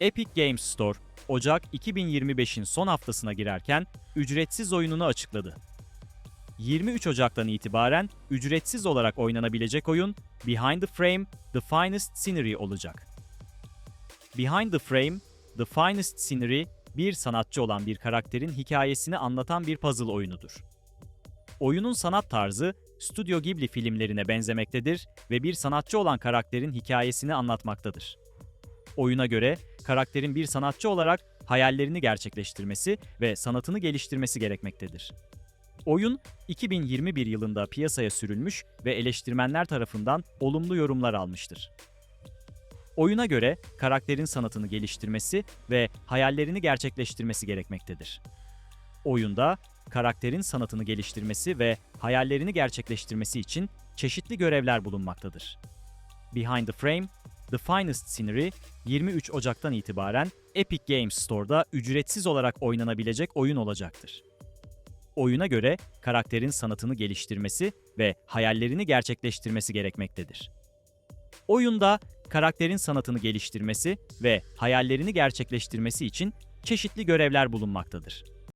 Epic Games Store, Ocak 2025'in son haftasına girerken ücretsiz oyununu açıkladı. 23 Ocak'tan itibaren ücretsiz olarak oynanabilecek oyun Behind the Frame, The Finest Scenery olacak. Behind the Frame, The Finest Scenery, bir sanatçı olan bir karakterin hikayesini anlatan bir puzzle oyunudur. Oyunun sanat tarzı, Stüdyo Ghibli filmlerine benzemektedir ve bir sanatçı olan karakterin hikayesini anlatmaktadır. Oyuna göre karakterin bir sanatçı olarak hayallerini gerçekleştirmesi ve sanatını geliştirmesi gerekmektedir. Oyun 2021 yılında piyasaya sürülmüş ve eleştirmenler tarafından olumlu yorumlar almıştır. Oyuna göre karakterin sanatını geliştirmesi ve hayallerini gerçekleştirmesi gerekmektedir. Oyunda karakterin sanatını geliştirmesi ve hayallerini gerçekleştirmesi için çeşitli görevler bulunmaktadır. Behind the Frame, The Finest Scenery 23 Ocak'tan itibaren Epic Games Store'da ücretsiz olarak oynanabilecek oyun olacaktır. Oyuna göre karakterin sanatını geliştirmesi ve hayallerini gerçekleştirmesi gerekmektedir. Oyunda karakterin sanatını geliştirmesi ve hayallerini gerçekleştirmesi için çeşitli görevler bulunmaktadır.